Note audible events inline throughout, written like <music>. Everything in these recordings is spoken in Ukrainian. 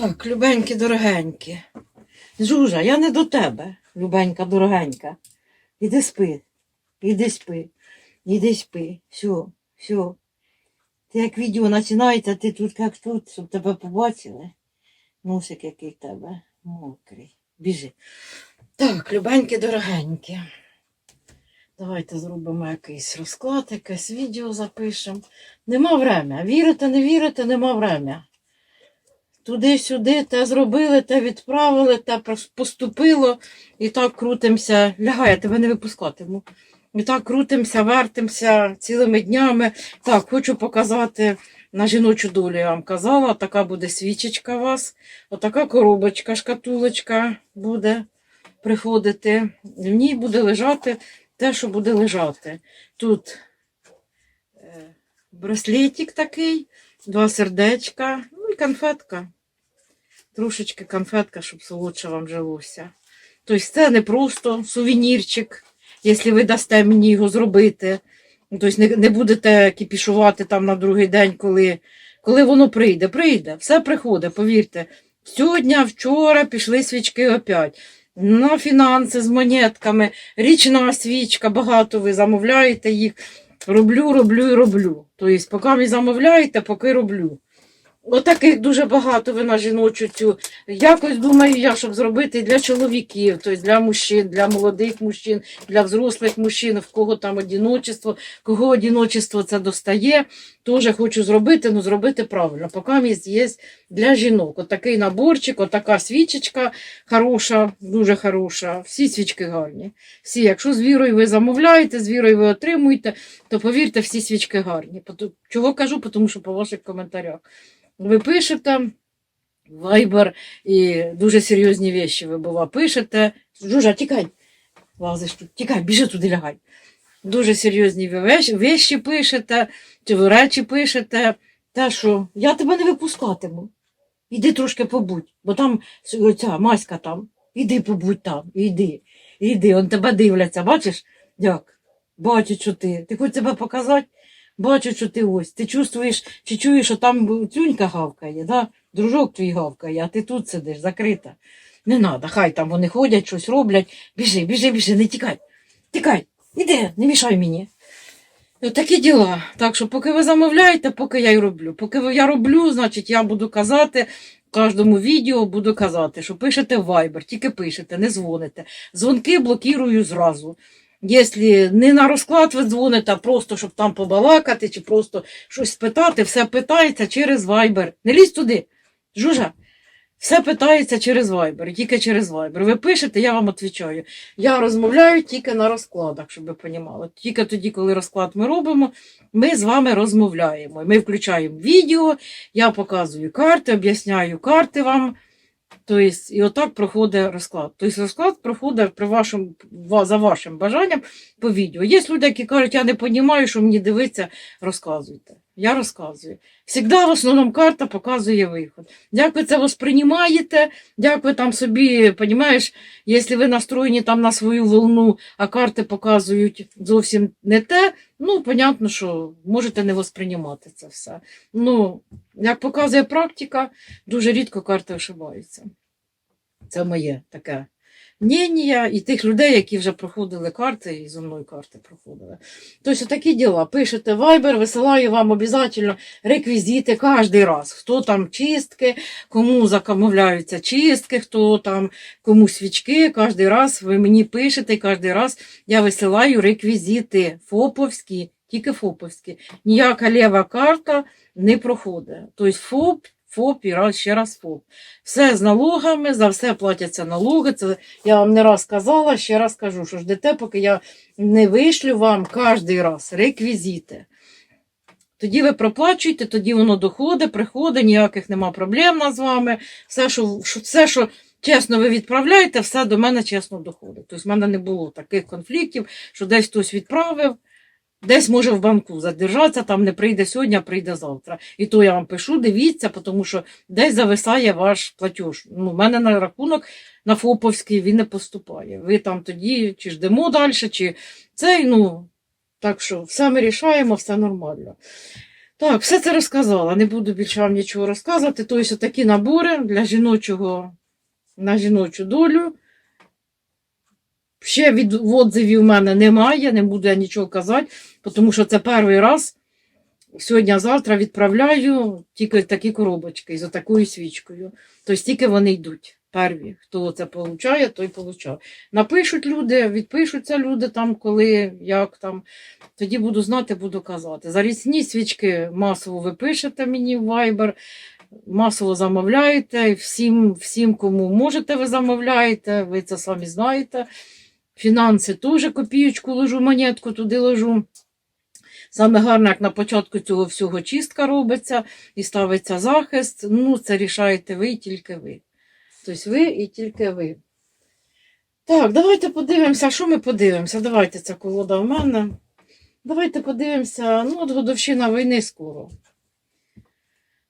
Так, любенькі, дорогенькі. Жужа, я не до тебе, любенька, дорогенька. Іди спи, іди спи, іди спи. Все, все. Ти як відео починається, ти тут як тут, щоб тебе побачили. Носик який тебе мокрий. Біжи. Так, любенькі, дорогенькі. Давайте зробимо якийсь розклад, якесь відео запишемо. Нема врем'я. Вірите, не вірите, нема врем'я. Туди-сюди, те зробили, те відправили, те поступило, і так крутимося. Лягай, я тебе не випускатиму. І так крутимося, вертимося цілими днями. Так, хочу показати на жіночу долю, я вам казала. Така буде свічечка у вас. Отака коробочка, шкатулочка буде приходити. В ній буде лежати те, що буде лежати. Тут е, браслетик такий, два сердечка, ну і конфетка. Трошечки конфетка, щоб солодше вам жилося. Тобто це не просто сувенірчик, якщо ви дасте мені його зробити. Тобто не, не будете кіпішувати там на другий день, коли, коли воно прийде. Прийде, все приходить, повірте. Сьогодні, вчора пішли свічки опять. На фінанси з монетками, річна свічка, багато ви замовляєте їх. Роблю, роблю і роблю. Тобто, поки ви замовляєте, поки роблю. Отаких дуже багато ви на жіночу цю. Якось думаю я, щоб зробити для чоловіків, тобто для мужчин, для молодих мужчин, для взрослих мужчин, в кого там одіночество, кого одіночество це достає. Теж хочу зробити, ну зробити правильно. Поки є, є для жінок. Отакий наборчик, отака свічечка хороша, дуже хороша. Всі свічки гарні. Всі, якщо з вірою ви замовляєте, з вірою ви отримуєте, то повірте, всі свічки гарні. Чого кажу? Тому що по ваших коментарях. Ви пишете Viber і дуже серйозні вещі ви бува пишете. Жужа, тікай. Лазиш тут, тікай, біжи туди лягай. Дуже серйозні вещі пишете, чи ви речі пишете. Те, що я тебе не випускатиму. Іди трошки побудь, бо там ця маська там. Іди побудь там, іди, іди, он тебе дивляться, бачиш? Як? Бачать, що ти. Ти хочеш себе показати? Бачу, що ти ось. Ти чувствуєш, чи чуєш, що там цюнька гавкає, да? дружок твій гавкає, а ти тут сидиш, закрита. Не треба, хай там вони ходять, щось роблять. Біжи, біжи, біжи, не тікай. Тікай, іди, не мішай мені. От Такі діла. Так що, поки ви замовляєте, поки я й роблю. Поки я роблю, значить, я буду казати. В кожному відео буду казати, що пишете в Viber, тільки пишете, не дзвоните. Дзвонки блокірую зразу. Якщо не на розклад ви дзвоните, а просто щоб там побалакати чи просто щось спитати, все питається через Viber. Не лізь туди. Жужа, все питається через Viber, тільки через Viber. Ви пишете, я вам відповідаю. Я розмовляю тільки на розкладах, щоб ви розуміли. Тільки тоді, коли розклад ми робимо, ми з вами розмовляємо. Ми включаємо відео, я показую карти, об'ясняю карти вам. Тобто, і отак проходить розклад. Тобто розклад проходить при вашому, за вашим бажанням по відео. Є люди, які кажуть, я не розумію, що мені дивиться, розказуйте. Я розказую. Всегда в основному карта показує виход. Як ви це восприймаєте, як ви там собі, розумієш, якщо ви настроєні там на свою волну, а карти показують зовсім не те, ну, понятно, що можете не восприймати це все. Ну, як показує практика, дуже рідко карти ошибаються. Це моє таке мнення і тих людей, які вже проходили карти, і зі мною карти проходили. Тобто такі діла. Пишете Viber, висилаю вам обов'язково реквізити кожен раз. Хто там чистки, кому замовляються чистки, хто там кому свічки, кожен раз ви мені пишете, кожен раз я висилаю реквізити ФОПовські, тільки ФОПовські. Ніяка лева карта не проходить. Тобто ФОП, ФОП і раз, ще раз ФОП. Все з налогами, за все платяться налоги. Це я вам не раз казала, ще раз кажу, що ждете, поки я не вишлю вам кожен раз реквізити. Тоді ви проплачуєте, тоді воно доходить, приходить, ніяких нема проблем з вами. Все, що, все, що чесно ви відправляєте, все до мене чесно доходить. Тобто в мене не було таких конфліктів, що десь хтось відправив, десь може в банку задержатися, там не прийде сьогодні, а прийде завтра. І то я вам пишу, дивіться, тому що десь зависає ваш платеж. Ну, в мене на рахунок на ФОПовський він не поступає. Ви там тоді чи ждемо далі, чи цей, ну. Так що все ми рішаємо, все нормально. Так, все це розказала. Не буду більше вам нічого розказувати. Тобто такі набори для жіночого на жіночу долю. Ще від відзивів в мене немає, не буду я нічого казати, тому що це перший раз. Сьогодні-завтра відправляю тільки такі коробочки з такою свічкою. Тобто тільки вони йдуть. Перві. Хто це получає, той получає. Напишуть люди, відпишуться люди там, коли, як там. Тоді буду знати, буду казати. За різні свічки масово ви пишете мені в Viber, масово замовляєте. Всім, всім, кому можете, ви замовляєте, ви це самі знаєте. Фінанси теж копієчку ложу, монетку туди ложу. Саме гарне, як на початку цього всього чистка робиться і ставиться захист. Ну, це рішаєте ви і тільки ви. Тобто ви і тільки ви. Так, давайте подивимося, що ми подивимося. Давайте ця колода в мене. Давайте подивимося, ну, от годовщина війни скоро.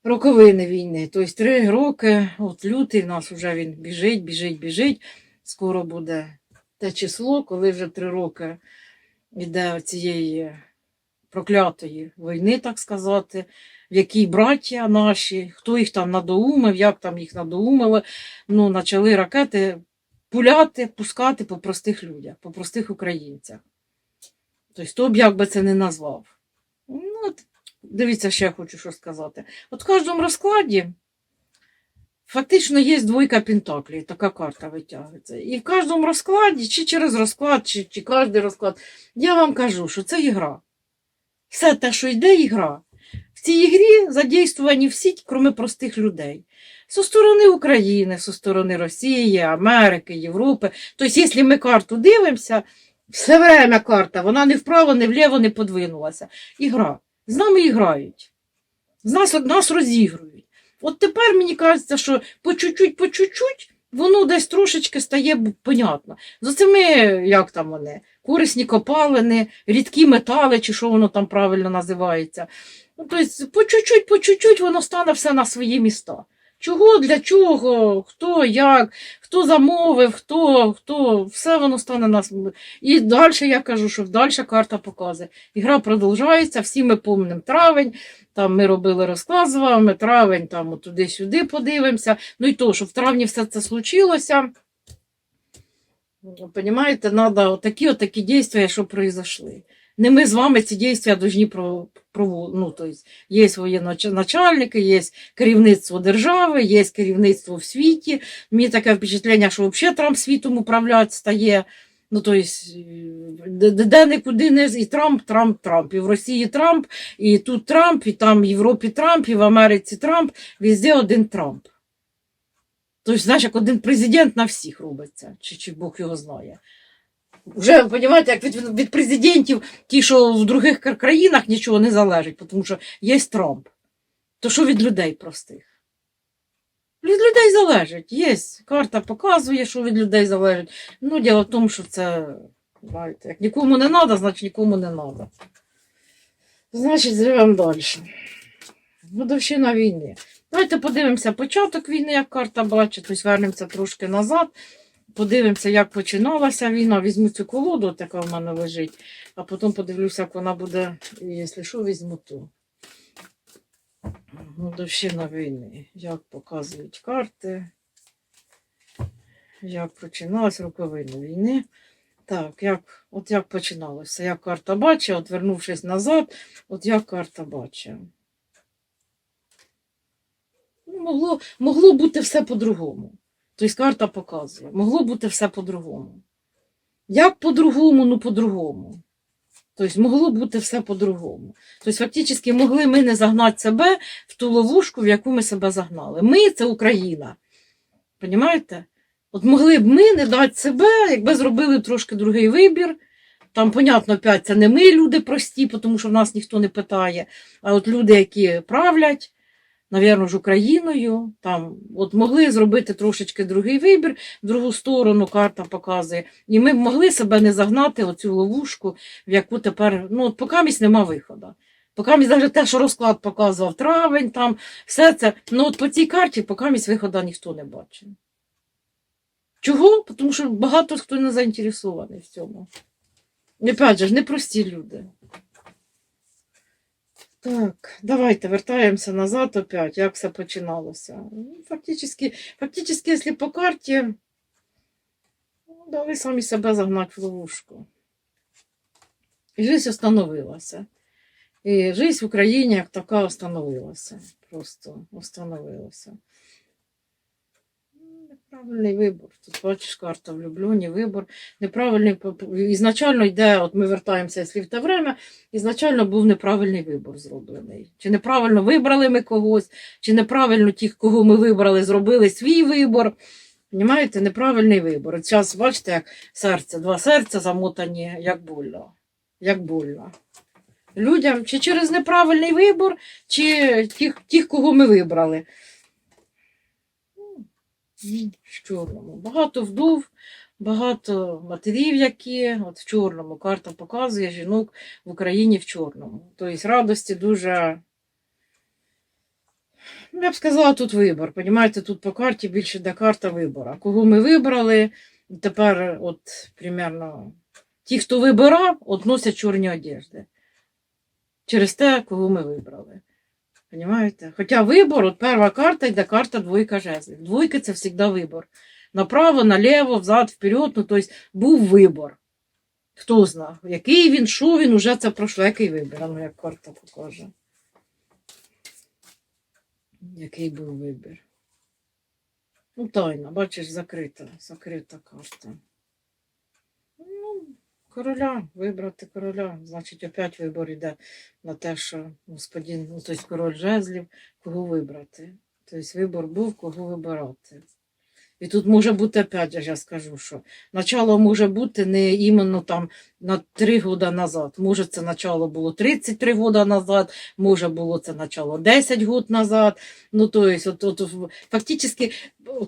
Роковини війни. Тобто три роки, от лютий в нас вже він біжить, біжить, біжить. Скоро буде те число, коли вже три роки йде цієї проклятої війни, так сказати, в якій браття наші, хто їх там надоумив, як там їх надоумили, ну, почали ракети пуляти, пускати по простих людях, по простих українцях. Тобто, хто б як би це не назвав. Ну, от, дивіться, ще я хочу що сказати. От в кожному розкладі фактично є двойка пентаклей, така карта витягується. І в кожному розкладі, чи через розклад, чи, чи кожен розклад, я вам кажу, що це ігра. Все те, що йде, ігра. В цій ігрі задействовані всі, крім простих людей. Со сторони України, со сторони Росії, Америки, Європи. Тобто, якщо ми карту дивимося, все время карта, вона не вправо, не вліво не подвинулася. Ігра. З нами грають. З нас, нас розігрують. От тепер мені кажеться, що по чуть-чуть, по чуть-чуть воно десь трошечки стає понятно. З оцими, як там вони, корисні копалини, рідкі метали, чи що воно там правильно називається. Ну, тобто, по чуть-чуть, по чуть-чуть воно стане все на свої міста. Чого, для чого, хто, як, хто замовив, хто, хто, все воно стане на св- І далі я кажу, що далі карта показує. Ігра продовжується, всі ми пам'ятаємо травень, там ми робили розклад з вами, травень, там туди-сюди подивимося. Ну і то, що в травні все це случилося. Понимаете, надо такі отакі дійства, що произошли. Не ми з вами ці дійства повинні про, про, ну, то есть, є свої начальники, є керівництво держави, є керівництво в світі. Мені таке впечатлення, що взагалі Трамп світом управляти стає. Ну, то есть, де, нікуди не і Трамп, Трамп, Трамп. І в Росії Трамп, і тут Трамп, і там в Європі Трамп, і в Америці Трамп, везде один Трамп. Тобто, знаєш, як один президент на всіх робиться, чи, чи Бог його знає. Вже, розумієте, як від, від президентів, ті, що в других країнах нічого не залежить, тому що є Трамп. То що від людей простих? Від людей залежить. Є. Карта показує, що від людей залежить. Ну, діло в тому, що це, знаєте, як нікому не треба, значить нікому не треба. Значить, живемо далі. Годовщина війни. Давайте подивимося початок війни, як карта бачить, тобто вернемося трошки назад. Подивимося, як починалася війна. Візьму цю колоду, така в мене лежить, а потім подивлюся, як вона буде, і якщо що, візьму ту. Годовщина війни. Як показують карти. Як починалась роковина війни. Так, як, от як починалося, як карта бачить, от вернувшись назад, от як карта бачить. Ну, могло, могло бути все по-другому. Тобто карта показує. Могло бути все по-другому. Як по-другому, ну по-другому. Тобто могло бути все по-другому. Тобто, фактично, могли ми не загнати себе в ту ловушку, в яку ми себе загнали. Ми це Україна. Понімаєте? От могли б ми не дати себе, якби зробили трошки другий вибір. Там, понятно, опять, це не ми люди прості, тому що в нас ніхто не питає. А от люди, які правлять, навірно ж, Україною, там от могли зробити трошечки другий вибір, в другу сторону карта показує. І ми б могли себе не загнати оцю ловушку, в яку тепер, ну, от поки місць нема виходу. Поки місць навіть те, що розклад показував травень, там, все це. Ну, от по цій карті, поки місць виходу ніхто не бачить. Чого? Тому що багато хто не заінтересований в цьому. І опять же, непрості люди. Так, давайте вертаємося назад опять, як все починалося. Ну, Фактически, фактически, якщо по карті, ну, дали самі себе загнати в ловушку. І життя встановилася. І життя в Україні як така встановилася. Просто остановилася. Неправильний вибор. Тут бачиш карта влюблені, вибор. Неправильний. Ізначально йде, от ми вертаємося, якщо в те время, ізначально був неправильний вибор зроблений. Чи неправильно вибрали ми когось, чи неправильно тих, кого ми вибрали, зробили свій вибор. Понімаєте, неправильний вибор. От зараз, бачите, як серце, два серця замотані, як больно. Як больно. Людям чи через неправильний вибор, чи тих, тих кого ми вибрали. В чорному. Багато вдов, багато матерів, які от в чорному. Карта показує жінок в Україні в чорному. Тобто радості дуже. Ну, я б сказала, тут вибор. Понімаєте, тут по карті більше де карта вибору. Кого ми вибрали, тепер, от, примерно, ті, хто вибирав, от носять чорні одежди. Через те, кого ми вибрали. Понімаєте? Хоча вибор, от перша карта йде карта двойка жезлів. Двойки це завжди вибор. Направо, наліво, взад, вперед. Ну, тобто був вибор. Хто знав, який він, що він, уже це пройшло, який вибір, ну як карта покаже. Який був вибір? Ну, тайна, бачиш, закрита, закрита карта. Короля, вибрати короля. Значить, опять вибор йде на те, що господин, ну, тобто король жезлів, кого вибрати. Тобто вибор був, кого вибирати. І тут може бути, опять я скажу, що начало може бути не іменно там на три роки назад. Може, це начало було 33 роки назад, може було це начало 10 років назад. Ну, то есть, от, от, фактично,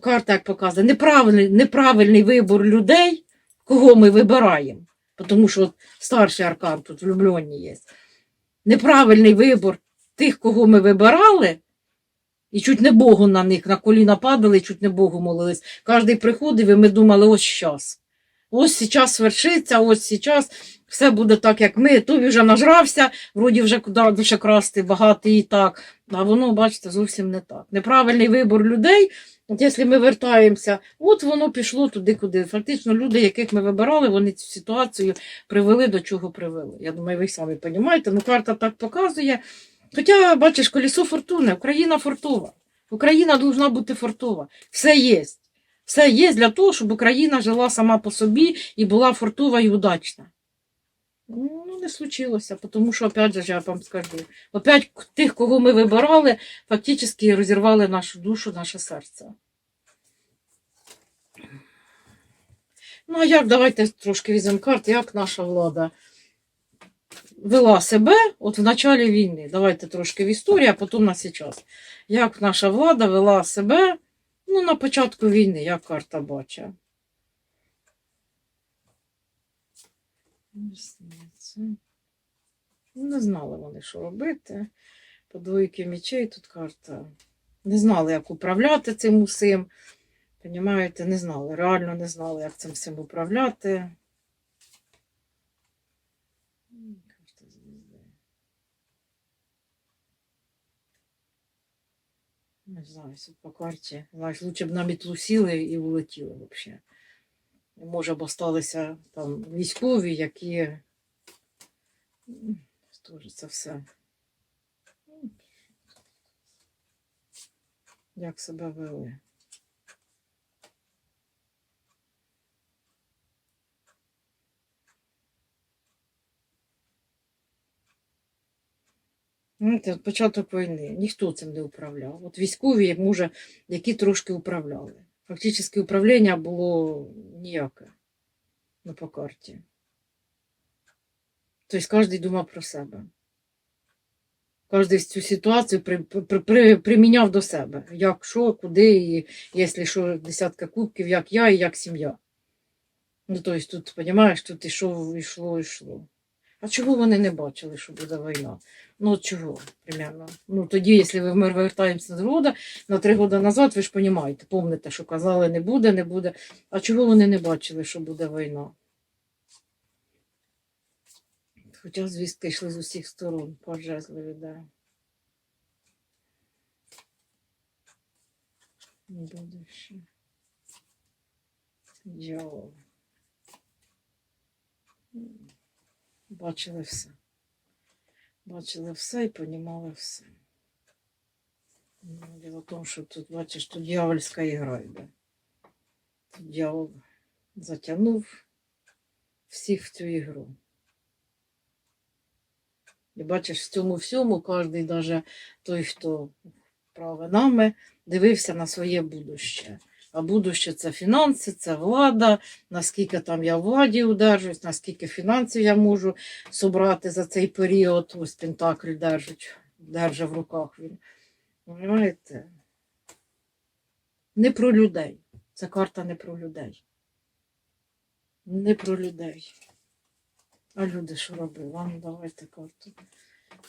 карта як показує, неправильний, неправильний вибор людей, кого ми вибираємо. Тому що старший аркан тут влюблені є. Неправильний вибор тих, кого ми вибирали, і чуть не Богу на них на коліна падали, і чуть не Богу молились. Кожний приходив, і ми думали, ось щас. Ось зараз свершиться, ось зараз все буде так, як ми. Той вже нажрався, вроді вже куди душе красти, багатий і так. А воно, бачите, зовсім не так. Неправильний вибор людей. Якщо ми вертаємося, от воно пішло туди, куди. Фактично, люди, яких ми вибирали, вони цю ситуацію привели до чого привели. Я думаю, ви самі розумієте. Ну, карта так показує. Хоча, бачиш, колесо фортуни, Україна фортова. Україна повинна бути фортова. Все є. Все є для того, щоб Україна жила сама по собі і була фортова і удачна. Ну, не случилося, тому що, опять же, я вам скажу, опять тих, кого ми вибирали, фактично розірвали нашу душу, наше серце. Ну, а як, давайте трошки візьмемо карти, як наша влада вела себе от в началі війни. Давайте трошки в історії, а потім на зараз. Як наша влада вела себе ну, на початку війни, як карта бачить. Це- Ну, Не знали вони, що робити. По двойки мечей тут карта. Не знали, як управляти цим усім. Понімаєте, не знали, реально не знали, як цим всім управляти. Не знаю, по карті. Лучше б на мітлу і улетіли взагалі. Може б осталися там військові, які м, теж це все. Як себе вели. Знаєте, от початок війни ніхто цим не управляв. От військові, може, які трошки управляли. Фактично управління було ніяке ну, по карті. Тобто кожен думав про себе. Кожен цю ситуацію при, при, при, приміняв до себе. Як що, куди, і якщо що, десятка кубків, як я і як сім'я. Ну, тобто тут, розумієш, тут ішов, йшло, йшло. А чого вони не бачили, що буде війна? Ну, чого, примерно. Ну, тоді, якщо ми вертаємося до роду, на три роки назад, ви ж розумієте, пам'ятаєте, що казали, не буде, не буде. А чого вони не бачили, що буде війна? Хоча звістки йшли з усіх сторон, пожезливі, да. Будуще. Йо. Бачили все. Бачили все і понімали все. Ну, Діло в тому, що тут, бачиш, тут дьявольська ігра йде. Тут дьявол затягнув всіх в цю ігру. І бачиш, в цьому всьому кожен, навіть той, хто праве нами, дивився на своє будуще. А будуще це фінанси, це влада, наскільки там я в владі удержуюсь, наскільки фінансів я можу собрати за цей період. Ось Пентакль держить, держить в руках він. Понимаєте? Не про людей. Ця карта не про людей. Не про людей. А люди що робили? Ну давайте карту.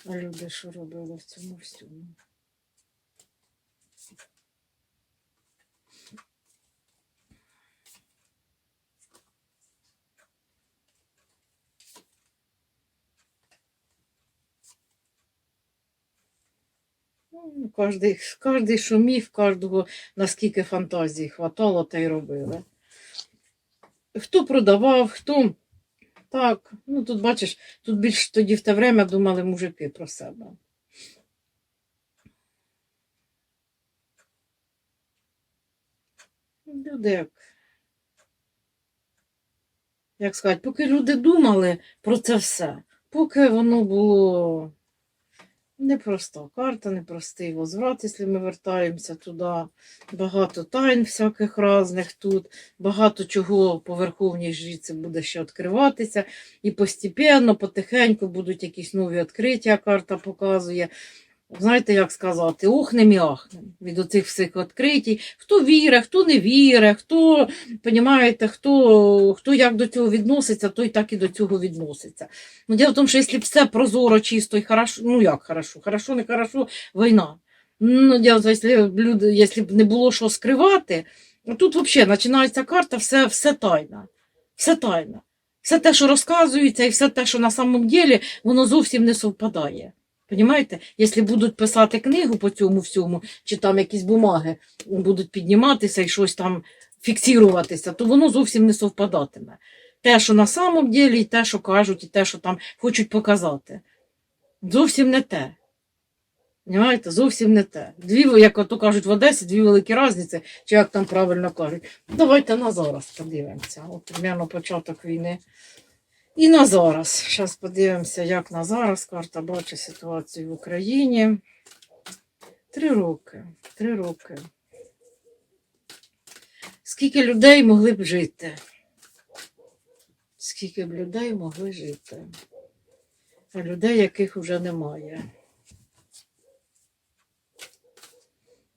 А люди що робили в цьому всьому? Ну, Кожний, кожний шумів, кожного наскільки фантазії хватало, та й робили. Хто продавав, хто. Так, ну тут бачиш, тут більш тоді в те время думали мужики про себе. Люди як. Як сказати, поки люди думали про це все, поки воно було непроста карта, непростий возврат, якщо ми вертаємося туди. Багато тайн всяких різних тут, багато чого по Верховній жріці буде ще відкриватися. І постепенно, потихеньку будуть якісь нові відкриття, карта показує. Знаєте, як сказати, охнем і ахнем від оцих всіх відкриттів. Хто вірить, хто не вірить, хто, понімаєте, хто, хто як до цього відноситься, той так і до цього відноситься. Ну, діло в тому, що якщо все прозоро, чисто і хорошо, ну як хорошо, хорошо, не хорошо, війна. Ну, діло якщо б не було що скривати, ну, тут взагалі починається карта, все, все тайна. Все тайна. Все те, що розказується, і все те, що на самом ділі, воно зовсім не совпадає. Понімаєте? Якщо будуть писати книгу по цьому всьому, чи там якісь бумаги будуть підніматися і щось там фіксуватися, то воно зовсім не совпадатиме. Те, що на самом ділі, і те, що кажуть, і те, що там хочуть показати. Зовсім не те. Понимаєте? Зовсім не те. Дві, як ото кажуть в Одесі, дві великі різниці, чи як там правильно кажуть. Давайте на зараз подивимося. От примерно початок війни. І на зараз. Зараз подивимося, як на зараз карта бачить ситуацію в Україні. Три роки. Три роки. Скільки людей могли б жити? Скільки б людей могли жити? А людей, яких вже немає.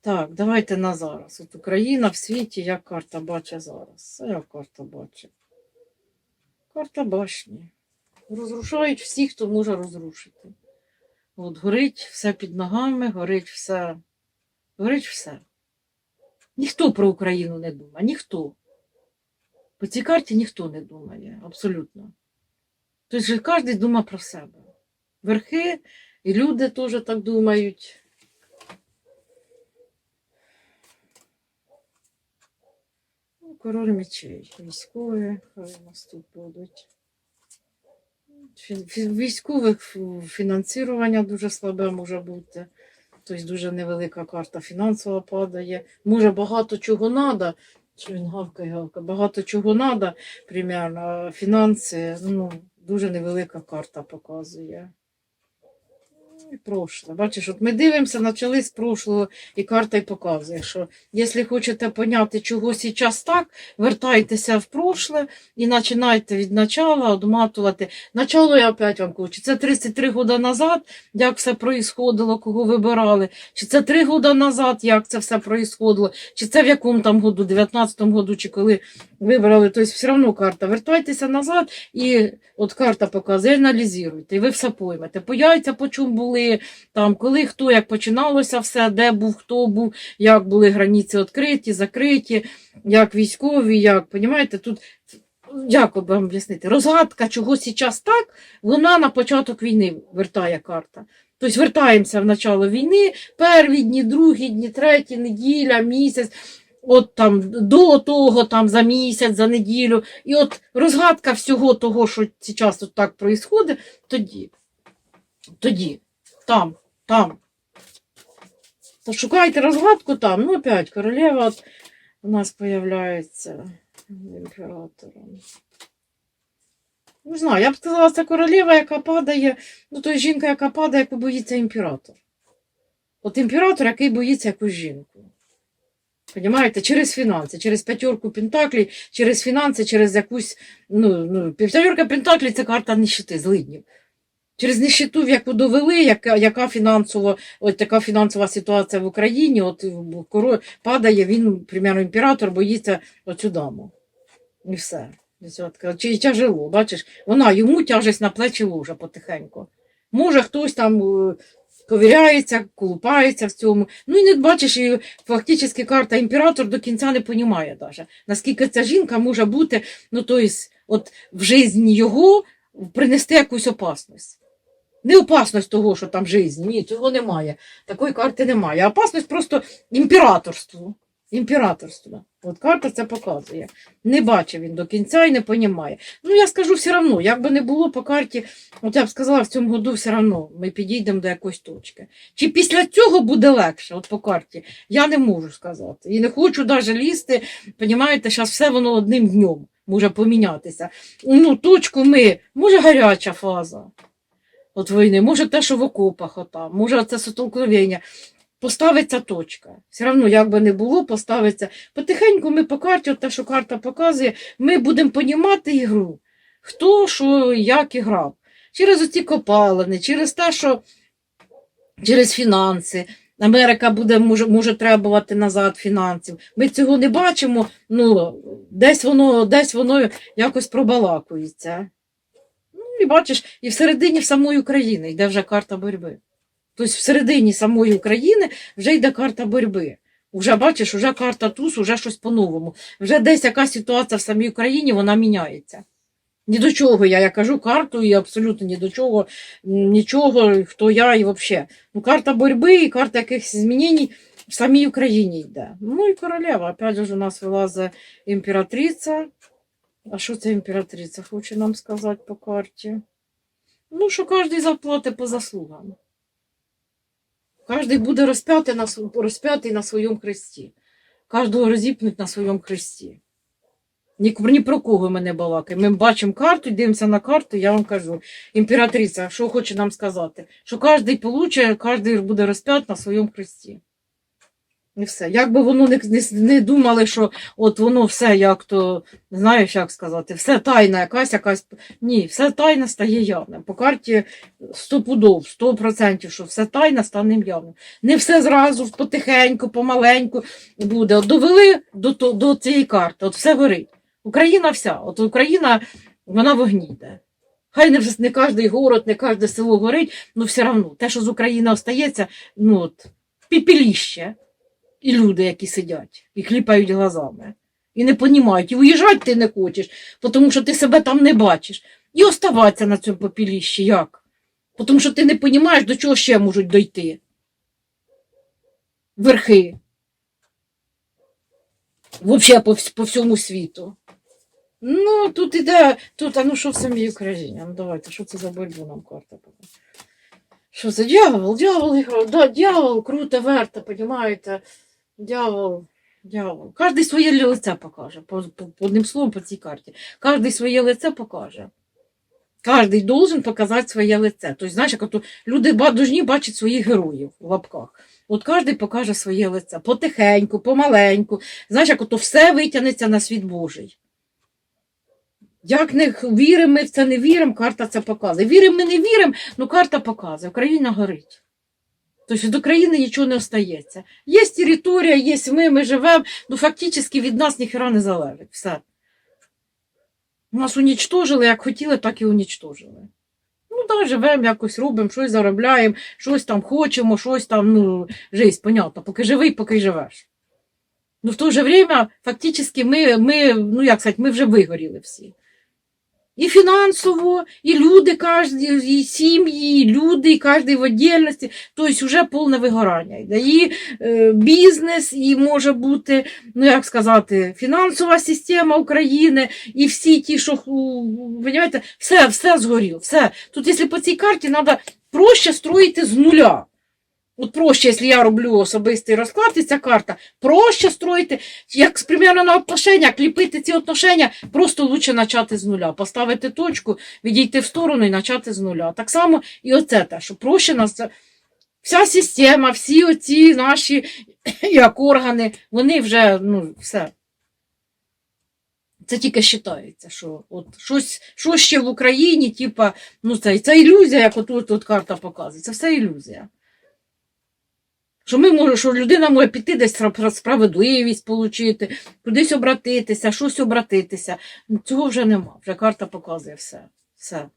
Так, давайте на зараз. От Україна в світі, як карта бачить зараз. Це як карта бачить. Карта башні. Розрушають всі, хто може розрушити. От горить все під ногами, горить все. Горить все. Ніхто про Україну не думає, ніхто. По цій карті ніхто не думає, абсолютно. Тобто кожен думає про себе. Верхи і люди теж так думають. Король мечей. Військові, хай у нас тут будуть. Військових фінансування дуже слабе може бути. Тобто дуже невелика карта фінансова падає. Може багато чого треба. Що він гавкає, гавкає. Багато чого треба, примерно. Фінанси, ну, дуже невелика карта показує. Ну, І прошле. Бачиш, от ми дивимося, почали з прошлого, і карта й показує, що якщо хочете поняти, чого зараз так, вертайтеся в прошле і починайте від начала одматувати. Начало я опять вам кажу, чи це 33 роки назад, як все проїсходило, кого вибирали, чи це 3 роки назад, як це все проїсходило, чи це в якому там году, 19-му году, чи коли вибрали, тобто все одно карта. Вертайтеся назад і от карта показує, аналізуйте, і ви все поймете. По по чому були, там, коли хто, як починалося все, де був, хто був, як були границі відкриті, закриті, як військові, як, понімаєте, тут як вам об'яснити, розгадка чого зараз так, вона на початок війни вертає карта. Тобто вертаємося в начало війни, перві дні, другі дні, треті, неділя, місяць, от там до того, там за місяць, за неділю. І от розгадка всього того, що зараз так відбувається, тоді. Тоді, там, там. То шукайте розгадку там. Ну, опять королева у нас появляється імператором. Не знаю, я б сказала, це королева, яка падає, ну то жінка, яка падає, яку боїться імператор. От імператор, який боїться якусь жінку. Понімаєте? Через фінанси, через п'ятерку пентаклей, через фінанси, через якусь. Ну, ну, п'ятерка пентаклей це карта нищити, злиднів. Через нищету, яку довели, яка, яка фінансово, от така фінансова ситуація в Україні, от в- коро- падає, він, примерно, імператор боїться оцю даму. І все. Чи тяжело, бачиш, вона йому тяжесть на плечі ложа потихеньку. Може, хтось там е, ковіряється, колупається в цьому. Ну і не бачиш, і фактично карта імператор до кінця не даже, наскільки ця жінка може бути, ну то есть, от в житті його принести якусь опасність. Не опасність того, що там в житті, ні, цього немає. Такої карти немає. Опасність просто імператорству. Імператорство. От карта це показує. Не бачив він до кінця і не понімає. Ну, я скажу все одно, як би не було по карті, от я б сказала, в цьому году все одно ми підійдемо до якоїсь точки. Чи після цього буде легше, от по карті, я не можу сказати. І не хочу навіть лізти, понімаєте, зараз все воно одним днем може помінятися. Ну, точку ми, може гаряча фаза от війни, може те, що в окопах отам, може це сотолкновення. Поставиться точка. Все одно, як би не було, поставиться. Потихеньку ми по карті, от те, що карта показує, ми будемо понімати ігру. Хто що як і грав. Через оці копалини, через те, що через фінанси. Америка буде, може, може требувати назад фінансів. Ми цього не бачимо, ну, десь воно, десь воно якось пробалакується. Ну, і бачиш, і всередині самої України йде вже карта боротьби. Тобто всередині самої України вже йде карта боротьби. Уже бачиш, вже карта туз, вже щось по-новому. Вже десь якась ситуація в самій Україні, вона міняється. Ні до чого я, я кажу карту і абсолютно ні до чого, нічого, хто я і взагалі. Ну, карта боротьби і карта якихось змінень в самій Україні йде. Ну і королева. Опять же, у нас вилазить імператриця. А що це імператриця хоче нам сказати по карті? Ну, що кожен заплатить по заслугам. Кожен буде розп'ятий на, розп'ятий на своєму хресті. Кожного розіпнуть на своєму хресті. Ні, ні про кого ми не балакаємо. Ми бачимо карту, дивимося на карту, я вам кажу. Імператриця, що хоче нам сказати? Що кожен получає, кожен буде розп'ят на своєму хресті. І все. Як би воно не, не, не думали, що от воно все як то, знаєш, як сказати, все тайна якась, якась. Ні, все тайна стає явним. По карті стопудов, сто процентів, що все тайна стане явним. Не все зразу, потихеньку, помаленьку буде. От довели до, то- до цієї карти, от все горить. Україна вся, от Україна, вона в огні йде. Хай не, не кожен город, не кожне село горить, ну все одно, те, що з України остається, ну от, піпіліще. І люди, які сидять, і кліпають глазами. І не понімають, і уїжджати ти не хочеш, тому що ти себе там не бачиш. І оставатися на цьому попіліщі як? Тому що ти не розумієш, до чого ще можуть дойти. Верхи. Взагалі по, по всьому світу. Ну, тут іде, тут, а ну що в самій Україні? Ну давайте, що це за боротьбу нам карта покаже? Що це дьявол, дьявол іграв, да, дьявол, круто, верта, понімаєте? Дьявол, дьявол. Кожен своє лице покаже, по, по, одним словом по цій карті. Кожен своє лице покаже. Кожен должен показати своє лице. Тобто, знаєш, як люди ба- должні бачити своїх героїв в лапках. От кожен покаже своє лице. Потихеньку, помаленьку. Знаєш, як ото все витягнеться на світ Божий. Як не віримо ми в це, не віримо, карта це показує. Віримо ми, не віримо, ну карта показує. Україна горить. Тобто від України нічого не остається. Є територія, є ми, ми живемо, ну фактично від нас ніхера не залежить. Все. Нас унічтожили, як хотіли, так і унічтожили. Ну так, живемо, якось робимо, щось заробляємо, щось там хочемо, щось там, ну, життя, понятно, поки живий, поки живеш. Ну, в то же время, фактично, ми, ми, ну як сказати, ми вже вигоріли всі. І фінансово, і люди кожні, і сім'ї, і люди, і кожен в віддільності. Тобто вже повне вигорання. І е, бізнес, і може бути, ну як сказати, фінансова система України, і всі ті, що у, понимаєте, все, все згоріло. Все. Тут, якщо по цій карті, треба проще строїти з нуля. От проще, якщо я роблю особистий розклад, і ця карта, проще строїти, як примерно на отношення, кліпити ці отношення, просто лучше почати з нуля, поставити точку, відійти в сторону і почати з нуля. Так само і оце те, що проще нас вся система, всі оці наші <coughs> як органи, вони вже, ну, все. Це тільки вважається, що от щось, щось ще в Україні, типа, ну це, це ілюзія, як от тут карта показує. Це все ілюзія. Що ми можемо, що людина може піти десь спра- справедливість отримати, кудись обратитися, щось обратитися. Цього вже нема. Вже карта показує все. Все.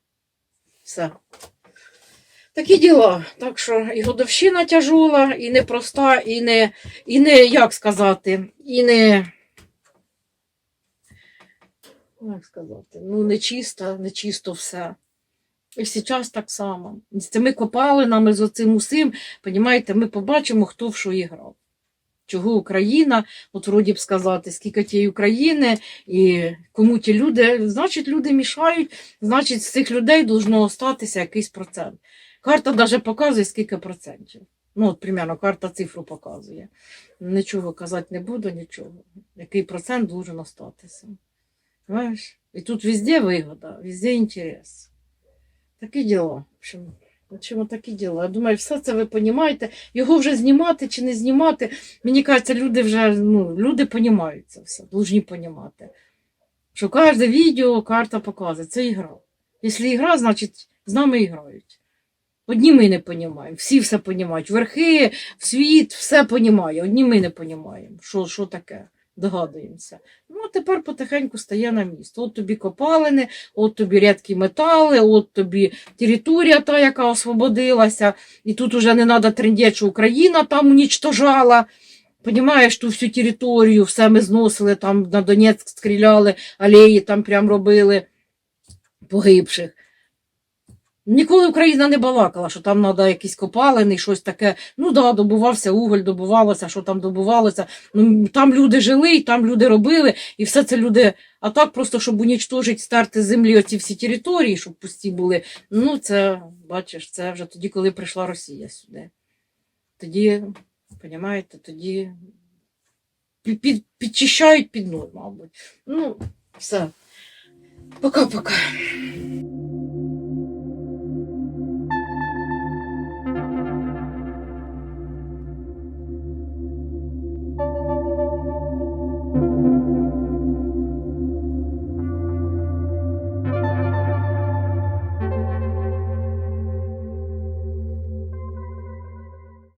Все. Такі діла. Так що і годовщина тяжола, і непроста, і не, і не, як сказати, і не. Як сказати, ну, не чисто, не чисто все. І зараз так само. З цими копалинами, з оцим усім, понімаєте, ми побачимо, хто в що і грав. Чого Україна, от вроді б сказати, скільки тієї України, і кому ті люди, значить, люди мішають, значить, з цих людей должно остатися якийсь процент. Карта навіть показує, скільки процентів. Ну, от, примерно, карта цифру показує. Нічого казати не буду, нічого. Який процент должен остатися. Знаєш? І тут везде вигода, везде інтерес. Такі діла. В общем, в. Я думаю, все це ви розумієте. Його вже знімати чи не знімати. Мені кажеться, люди вже ну, люди розуміють це все, повинні розуміти. Що кожне відео карта показує, це ігра. Якщо ігра, значить з нами грають. Одні ми не розуміємо, всі все розуміють. Верхи, світ, все розуміє. Одні ми не розуміємо, що, що таке. Догадуємося. Ну, а тепер потихеньку стає на місто. От тобі копалини, от тобі рідкі метали, от тобі територія та, яка освободилася, і тут уже не треба трендіти, що Україна там унічтожала. Понімаєш, ту всю територію, все ми зносили, там на Донецьк стріляли, алеї там прям робили погибших. Ніколи Україна не балакала, що там треба якісь копалини, щось таке. Ну да, добувався уголь, добувалося, що там добувалося. Ну, там люди жили, і там люди робили, і все це люди. А так просто, щоб унічтожити, старти землі оці всі території, щоб пусті були. Ну, це, бачиш, це вже тоді, коли прийшла Росія сюди. Тоді, розумієте, тоді під, під, підчищають під нуль, мабуть. Ну, все. Пока-пока.